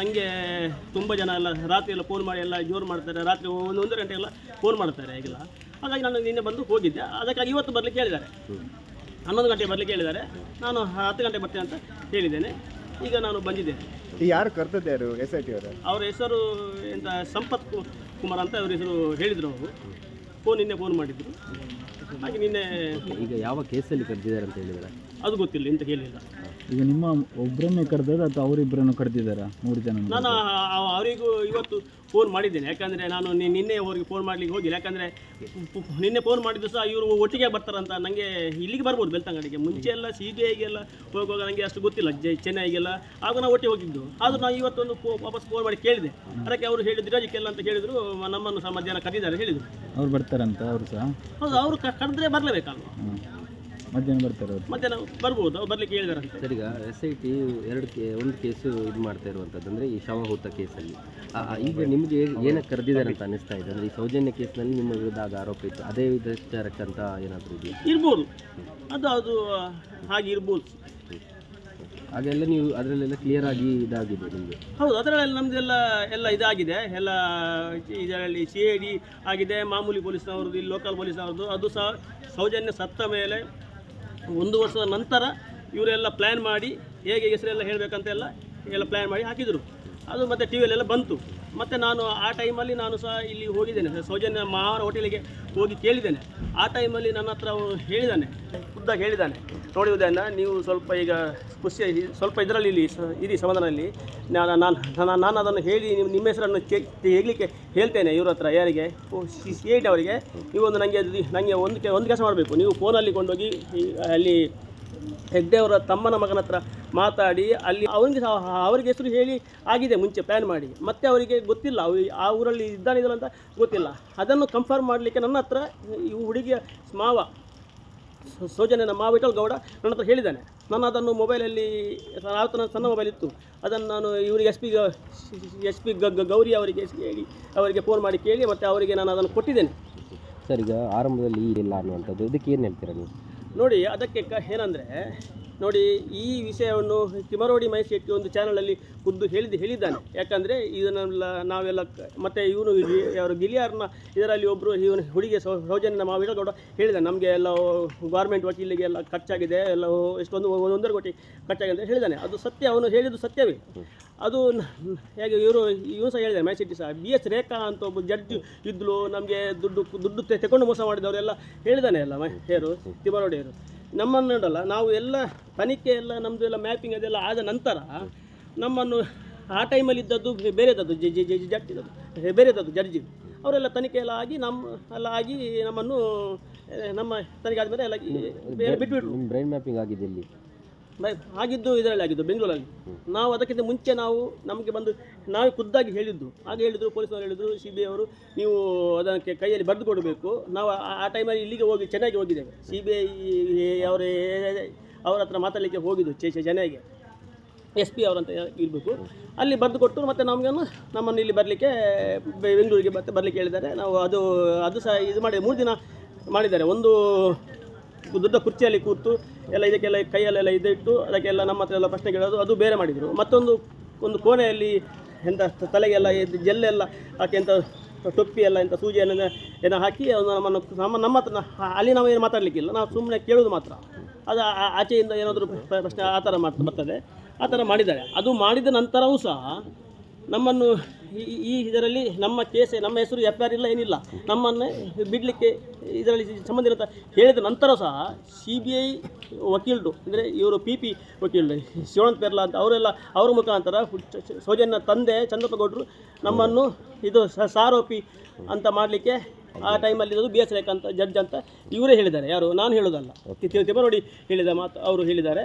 ನನಗೆ ತುಂಬ ಜನ ಎಲ್ಲ ರಾತ್ರಿ ಎಲ್ಲ ಫೋನ್ ಮಾಡಿ ಎಲ್ಲ ಜೋರು ಮಾಡ್ತಾರೆ. ರಾತ್ರಿ ಒಂದು ಒಂದು ಗಂಟೆ ಎಲ್ಲ ಫೋನ್ ಮಾಡ್ತಾರೆ ಈಗೆಲ್ಲ ಹಾಗಾಗಿ ನಾನು ನಿನ್ನೆ ಬಂದು ಹೋಗಿದ್ದೆ. ಅದಕ್ಕಾಗಿ ಇವತ್ತು ಬರಲಿಕ್ಕೆ ಹೇಳಿದ್ದಾರೆ. ಹನ್ನೊಂದು ಗಂಟೆ ಬರಲಿಕ್ಕೆ ಹೇಳಿದ್ದಾರೆ. ನಾನು ಹತ್ತು ಗಂಟೆ ಬರ್ತೇನೆ ಅಂತ ಹೇಳಿದ್ದೇನೆ. ಈಗ ನಾನು ಬಂದಿದ್ದೇನೆ. ಯಾರು ಕರ್ತದ್ದು ಯಾರು? ಎಸ್ ಐ ಟಿ ಅವರು? ಅವರ ಹೆಸರು ಎಂತ ಸಂಪತ್ ಕುಮಾರ್ ಅಂತ ಅವ್ರ ಹೆಸರು ಹೇಳಿದರು ಅವರು. ಫೋನ್ ನಿನ್ನೆ ಫೋನ್ ಮಾಡಿದ್ರು. ಹಾಗೆ ನಿನ್ನೆ ಈಗ ಯಾವ ಕೇಸಲ್ಲಿ ಕರೆದಿದ್ದಾರೆ ಅಂತ ಹೇಳಿದ್ದಾರೆ ಅದು ಗೊತ್ತಿಲ್ಲ ಎಂತ ಹೇಳಿಲ್ಲ. ಈಗ ನಿಮ್ಮ ಒಬ್ಬರನ್ನೇ ಕರೆದದ ಅಥವಾ ಅವರಿಬ್ಬರನ್ನು ಕರೆದಿದ್ದಾರಾ? ಮೂರು ಜನ ನಾನು ಅವರಿಗೂ ಇವತ್ತು ಫೋನ್ ಮಾಡಿದ್ದೇನೆ. ಯಾಕಂದರೆ ನಾನು ನಿ- ನಿನ್ನೆ ಅವರಿಗೆ ಫೋನ್ ಮಾಡ್ಲಿಕ್ಕೆ ಹೋಗಿಲ್ಲ. ಯಾಕಂದರೆ ನಿನ್ನೆ ಫೋನ್ ಮಾಡಿದ್ದು ಸಹ ಇವರು ಒಟ್ಟಿಗೆ ಬರ್ತಾರಂತ ನನಗೆ ಇಲ್ಲಿಗೆ ಬರ್ಬೋದು ಬೆಳ್ತಂಗಡಿಗೆ. ಮುಂಚೆ ಎಲ್ಲ ಸಿ ಬಿ ಐಗೆಲ್ಲ ಹೋಗುವಾಗ ನನಗೆ ಅಷ್ಟು ಗೊತ್ತಿಲ್ಲ. ಜೈ ಚೆನ್ನೈಗೆಲ್ಲ. ಆಗ ನಾವು ಒಟ್ಟಿಗೆ ಹೋಗಿದ್ದು. ಆದರೂ ನಾವು ಇವತ್ತೊಂದು ಫೋ ವಾಪಸ್ ಫೋನ್ ಮಾಡಿ ಕೇಳಿದೆ. ಅದಕ್ಕೆ ಅವರು ಹೇಳಿದ್ರು ಅದಕ್ಕೆಲ್ಲ ಅಂತ ಹೇಳಿದರು ನಮ್ಮನ್ನು ಸಹ ಮಧ್ಯಾಹ್ನ ಕರೆದಿದ್ದಾರೆ ಹೇಳಿದರು. ಅವ್ರು ಬರ್ತಾರಂತ ಅವರು ಸಹ? ಹೌದು ಅವರು ಕರೆದ್ರೆ ಬರಲೇಬೇಕಲ್ವ? ಮಧ್ಯಾಹ್ನ ಬರ್ತಾರೆ ಅವರು. ಮಧ್ಯಾಹ್ನ ಬರ್ಬೋದು ಅವ್ರು ಬರಲಿಕ್ಕೆ ಹೇಳಿದಾರಂತೆ ಸರ್ ಈಗ ಎಸ್ ಐ ಟಿ ಎರಡು ಕೇ ಒಂದು ಕೇಸು ಇದು ಮಾಡ್ತಾ ಇರುವಂಥದ್ದು ಅಂದರೆ ಈ ಶವಹೂತ ಕೇಸಲ್ಲಿ. ಆ, ಆ, ಈಗ ನಿಮಗೆ ಏನಕ್ಕೆ ಕರೆದಿದ್ದಾರೆ ಅಂತ ಅನಿಸ್ತಾ ಇದೆ? ಅಂದರೆ ಈ ಸೌಜನ್ಯ ಕೇಸ್ನಲ್ಲಿ ನಿಮ್ಮ ವಿರುದ್ಧ ಆಗ ಆರೋಪ ಇತ್ತು. ಅದೇ ವಿಚಾರಕ್ಕಂತ ಏನಾದರೂ ಇದೆಯಾ? ಇರ್ಬೋದು. ಅದು ಅದು ಹಾಗೆ ಇರ್ಬೋದು. ಹಾಗೆಲ್ಲ ನೀವು ಅದರಲ್ಲೆಲ್ಲ ಕ್ಲಿಯರ್ ಆಗಿ ಇದಾಗಿದೆ ನಿಮಗೆ. ಹೌದು ಅದರಲ್ಲಿ ನಮ್ಮದೆಲ್ಲ ಎಲ್ಲ ಇದಾಗಿದೆ. ಎಲ್ಲ ಇದರಲ್ಲಿ ಸಿ ಐ ಡಿ ಆಗಿದೆ. ಮಾಮೂಲಿ ಪೊಲೀಸ್ನವ್ರದ್ದು ಇಲ್ಲಿ ಲೋಕಲ್ ಪೊಲೀಸ್ನವ್ರದ್ದು ಅದು ಸಹ ಸೌಜನ್ಯ ಸತ್ತ ಮೇಲೆ ಒಂದು ವರ್ಷದ ನಂತರ ಇವರೆಲ್ಲ ಪ್ಲ್ಯಾನ್ ಮಾಡಿ ಹೇಗೆ ಹೆಸರೆಲ್ಲ ಹೇಳಬೇಕಂತೆಲ್ಲ ಎಲ್ಲ ಪ್ಲ್ಯಾನ್ ಮಾಡಿ ಹಾಕಿದರು. ಅದು ಮತ್ತು ಟಿ ವಿಯಲ್ಲೆಲ್ಲ ಬಂತು. ಮತ್ತು ನಾನು ಆ ಟೈಮಲ್ಲಿ ನಾನು ಸಹ ಇಲ್ಲಿ ಹೋಗಿದ್ದೇನೆ. ಸೌಜನ್ಯ ಮಹಾರ ಹೋಟೆಲಿಗೆ ಹೋಗಿ ಕೇಳಿದ್ದೇನೆ. ಆ ಟೈಮಲ್ಲಿ ನನ್ನ ಹತ್ರ ಅವರು ಹೇಳಿದ್ದಾನೆ ಖುದ್ದಾಗಿ ಹೇಳಿದ್ದಾನೆ ನೋಡಿ ನೀವು ಸ್ವಲ್ಪ ಈಗ ಖುಷಿ, ಸ್ವಲ್ಪ ಇದರಲ್ಲಿ ಇಲ್ಲಿ ಇರಿ ಸಮಾಧಾನದಲ್ಲಿ. ನಾನು ನಾನು ನಾನು ನಾನು ಅದನ್ನು ಹೇಳಿ ನಿಮ್ಮ ನಿಮ್ಮ ಹೆಸರನ್ನು ಹೇಳಲಿಕ್ಕೆ ಹೇಳ್ತೇನೆ ಇವ್ರ ಹತ್ರ, ಯಾರಿಗೆ? ಸಿ ಐ, ಟಿ ಅವರಿಗೆ. ನೀವು ಒಂದು ನನಗೆ ನನಗೆ ಒಂದು ಒಂದು ಕೆಲಸ ಮಾಡಬೇಕು. ನೀವು ಫೋನಲ್ಲಿ ಕೊಂಡೋಗಿ ಅಲ್ಲಿ ಹೆಗ್ಡೆ ಅವರ ತಮ್ಮನ ಮಗನ ಹತ್ರ ಮಾತಾಡಿ, ಅಲ್ಲಿ ಅವನಿಗೆ ಅವರಿಗೆ ಹೆಸರು ಹೇಳಿ ಆಗಿದೆ, ಮುಂಚೆ ಪ್ಲ್ಯಾನ್ ಮಾಡಿ. ಮತ್ತೆ ಅವರಿಗೆ ಗೊತ್ತಿಲ್ಲ ಆ ಊರಲ್ಲಿ ಇದ್ದಾನಿದಲ್ಲ ಅಂತ ಗೊತ್ತಿಲ್ಲ. ಅದನ್ನು ಕನ್ಫರ್ಮ್ ಮಾಡಲಿಕ್ಕೆ ನನ್ನ ಹತ್ರ ಈ ಹುಡುಗಿಯ ಮಾವ, ಸೌಜನ್ಯನ ಮಾವ ವಿಠಲ್ ಗೌಡ ನನ್ನ ಹತ್ರ ಹೇಳಿದ್ದಾನೆ. ನಾನು ಅದನ್ನು ಮೊಬೈಲಲ್ಲಿ ಆತನ ಸಣ್ಣ ಮೊಬೈಲ್ ಇತ್ತು. ಅದನ್ನು ನಾನು ಇವರಿಗೆ S P S P Gowri ಅವರಿಗೆ ಹೇಳಿ, ಅವರಿಗೆ ಫೋನ್ ಮಾಡಿ ಕೇಳಿ, ಮತ್ತು ಅವರಿಗೆ ನಾನು ಅದನ್ನು ಕೊಟ್ಟಿದ್ದೇನೆ. ಸರ್, ಈಗ ಆರಂಭದಲ್ಲಿ ಇಲ್ಲ ಅನ್ನುವಂಥದ್ದು, ಇದಕ್ಕೆ ಏನು ಹೇಳ್ತೀರಾ ನೀವು? ನೋಡಿ ಅದಕ್ಕೆ ಏನಂದರೆ ನೋಡಿ ಈ ವಿಷಯವನ್ನು ತಿಮರೋಡಿ ಮಹೇಶ್ ಶೆಟ್ಟಿ ಒಂದು ಚಾನಲಲ್ಲಿ ಖುದ್ದು ಹೇಳಿದ್ದು ಹೇಳಿದ್ದಾನೆ. ಯಾಕಂದರೆ ಇದನ್ನೆಲ್ಲ ನಾವೆಲ್ಲ ಮತ್ತು ಇವನು ಅವರು ಗಿಲಿಯಾರ್ನ ಇದರಲ್ಲಿ ಒಬ್ಬರು ಇವನು ಹುಡುಗಿ ಸೌಜನ್ಯ ಮಾವ ಗೌಡ ಹೇಳಿದ್ದಾನೆ ನಮಗೆ ಎಲ್ಲ ಗೌರ್ಮೆಂಟ್ ವಕೀಲಿಗೆ ಎಲ್ಲ ಖರ್ಚಾಗಿದೆ, ಎಲ್ಲ ಎಷ್ಟೊಂದು ಒಂದೂವರೆ ಕೋಟಿ ಖರ್ಚಾಗಿದೆ ಅಂತ ಹೇಳಿದ್ದಾನೆ ಅದು ಸತ್ಯ, ಅವನು ಹೇಳಿದ್ದು ಸತ್ಯವೇ. ಅದು ಹೇಗೆ ಇವರು, ಇವನು ಸಹ ಹೇಳಿದ್ದಾರೆ ಮಹೇಶ್ ಶೆಟ್ಟಿ ಸಹ. ಬಿ ಎಸ್ ರೇಖಾ ಅಂತ ಒಬ್ಬ ಜಡ್ಜ್ ಇದ್ಲು, ನಮಗೆ ದುಡ್ಡು ದುಡ್ಡು ತೆಕೊಂಡು ಮೋಸ ಮಾಡಿದವರೆಲ್ಲ ಹೇಳಿದ್ದಾನೆ ಎಲ್ಲ ಮ ಹೇರು ತಿಮರೋಡಿಯವರು ನಮ್ಮನ್ನು ನೋಡಲ್ಲ ನಾವು ಎಲ್ಲ ತನಿಖೆ ಎಲ್ಲ ನಮ್ಮದು ಎಲ್ಲ ಮ್ಯಾಪಿಂಗ್ ಅದೆಲ್ಲ ಆದ ನಂತರ ನಮ್ಮನ್ನು ಆ ಟೈಮಲ್ಲಿ ಇದ್ದದ್ದು ಬೇರೆದದ್ದು ಜಿ ಜಿ ಜಿ ಜಡ್ಜ್ ಇದ್ದದ್ದು ಬೇರೆದದ್ದು ಜಡ್ಜಿ ಅವರೆಲ್ಲ ತನಿಖೆ ಎಲ್ಲ ಆಗಿ ನಮ್ಮ ಎಲ್ಲ ಆಗಿ ನಮ್ಮನ್ನು ನಮ್ಮ ತನಿಖೆ ಆದಮೇಲೆ ಎಲ್ಲ ಬಿಟ್ಬಿಟ್ರು. ಬ್ರೈನ್ ಮ್ಯಾಪಿಂಗ್ ಆಗಿದೆ ಇಲ್ಲಿ. ಆಗಿದ್ದು ಇದರಲ್ಲಿ ಆಗಿದ್ದು ಬೆಂಗಳೂರಲ್ಲಿ. ನಾವು ಅದಕ್ಕಿಂತ ಮುಂಚೆ ನಾವು ನಮಗೆ ಬಂದು ನಾವೇ ಖುದ್ದಾಗಿ ಹೇಳಿದ್ದು. ಹಾಗೆ ಹೇಳಿದ್ರು ಪೊಲೀಸ್ನವರು ಹೇಳಿದರು ಸಿ ಬಿ ಅವರು ನೀವು ಅದಕ್ಕೆ ಕೈಯಲ್ಲಿ ಬರೆದು ಕೊಡಬೇಕು. ನಾವು ಆ- ಟೈಮಲ್ಲಿ ಇಲ್ಲಿಗೆ ಹೋಗಿ ಚೆನ್ನಾಗಿ ಹೋಗಿದ್ದೇವೆ. ಸಿ ಬಿ ಐ ಅವರ ಅವ್ರ ಹತ್ರ ಮಾತಾಡಲಿಕ್ಕೆ ಹೋಗಿದ್ದು ಚೆನ್ನೈಗೆ. ಎಸ್ ಪಿ ಅವರಂತ ಇರಬೇಕು. ಅಲ್ಲಿ ಬರೆದು ಕೊಟ್ಟು ಮತ್ತು ನಮಗೆ ನಮ್ಮನ್ನು ಇಲ್ಲಿ ಬರಲಿಕ್ಕೆ ಬೆಂಗಳೂರಿಗೆ ಮತ್ತೆ ಬರಲಿಕ್ಕೆ ಹೇಳಿದ್ದಾರೆ. ನಾವು ಅದು ಅದು ಸಹ ಇದು ಮಾಡಿ ಮೂರು ದಿನ ಮಾಡಿದ್ದಾರೆ. ಒಂದು ದೊಡ್ಡ ಕುರ್ಚಿಯಲ್ಲಿ ಕೂತು ಎಲ್ಲ ಇದಕ್ಕೆಲ್ಲ ಕೈಯಲ್ಲೆಲ್ಲ ಇದಿಟ್ಟು, ಅದಕ್ಕೆಲ್ಲ ನಮ್ಮ ಹತ್ರ ಎಲ್ಲ ಪ್ರಶ್ನೆ ಕೇಳೋದು ಅದು ಬೇರೆ ಮಾಡಿದರು. ಮತ್ತೊಂದು, ಒಂದು ಕೋಣೆಯಲ್ಲಿ ಎಂಥ ತಲೆಗೆಲ್ಲ ಜೆಲ್ಲೆಲ್ಲ ಹಾಕಿ ಎಂಥ ಟೊಪ್ಪಿ ಎಲ್ಲ ಎಂಥ ಸೂಜಿಯನ್ನು ಏನೋ ಹಾಕಿ ನಮ್ಮನ್ನು ನಮ್ಮ ನಮ್ಮ ಹತ್ರ ಅಲ್ಲಿ ನಾವು ಏನು ಮಾತಾಡಲಿಕ್ಕಿಲ್ಲ. ನಾವು ಸುಮ್ಮನೆ ಕೇಳೋದು ಮಾತ್ರ. ಅದು ಆಚೆಯಿಂದ ಏನಾದರೂ ಪ್ರ- ಪ್ರಶ್ನೆ ಆ ಥರ ಮಾಡ್ತಾ ಬರ್ತದೆ. ಆ ಥರ ಮಾಡಿದ್ದಾರೆ. ಅದು ಮಾಡಿದ ನಂತರವೂ ಸಹ ನಮ್ಮನ್ನು ಈ- ಈ ಇದರಲ್ಲಿ ನಮ್ಮ ಕೇಸ್ ನಮ್ಮ ಹೆಸರು ಎಫ್ ಆರ್ ಇಲ್ಲ ಏನಿಲ್ಲ. ನಮ್ಮನ್ನು ಬಿಡಲಿಕ್ಕೆ ಇದರಲ್ಲಿ ಸಂಬಂಧಿತ ಹೇಳಿದ ನಂತರ ಸಹ ಸಿ ಬಿ ಐ ವಕೀಲರು ಅಂದರೆ ಇವರು ಪಿ ಪಿ ವಕೀಲರು ಶಿವಾನಂತ ಪೆರ್ಲಾ ಅಂತ ಅವರೆಲ್ಲ ಅವರ ಮುಖಾಂತರ ಸೌಜನ್ಯ ತಂದೆ ಚಂದ್ರಪ್ಪಗೌಡರು ನಮ್ಮನ್ನು ಇದು ಸ- ಸಾರೋಪಿ ಅಂತ ಮಾಡಲಿಕ್ಕೆ ಆ ಟೈಮಲ್ಲಿ ಇರೋದು ಬಿ ಎಸ್ ರೇಖಾ ಅಂತ ಜಡ್ಜ್ ಅಂತ ಇವರೇ ಹೇಳಿದ್ದಾರೆ. ಯಾರು? ನಾನು ಹೇಳೋದಲ್ಲ. ತಿ- ನೋಡಿ ತಿಮ್ಮರೋಡಿ ಹೇಳಿದ ಮಾತು ಅವರು ಹೇಳಿದ್ದಾರೆ.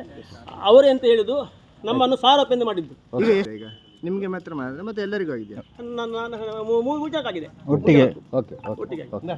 ಅವರೇ ಅಂತ ಹೇಳಿದ್ದು ನಮ್ಮನ್ನು ಸಾರೋಪಿ ಎಂದು ಮಾಡಿದ್ದು. ಈಗ ನಿಮಗೆ ಮಾತ್ರ ಮಾಡಿದ್ರೆ ಮತ್ತೆ ಎಲ್ಲರಿಗೂ ಆಗಿದೆ. ನಾನು ನಾನು ಮೂರು ಒಟ್ಟಿಗೆ. ಓಕೆ ಓಕೆ ಒಟ್ಟಿಗೆ. ಉಗ್ರಾಯ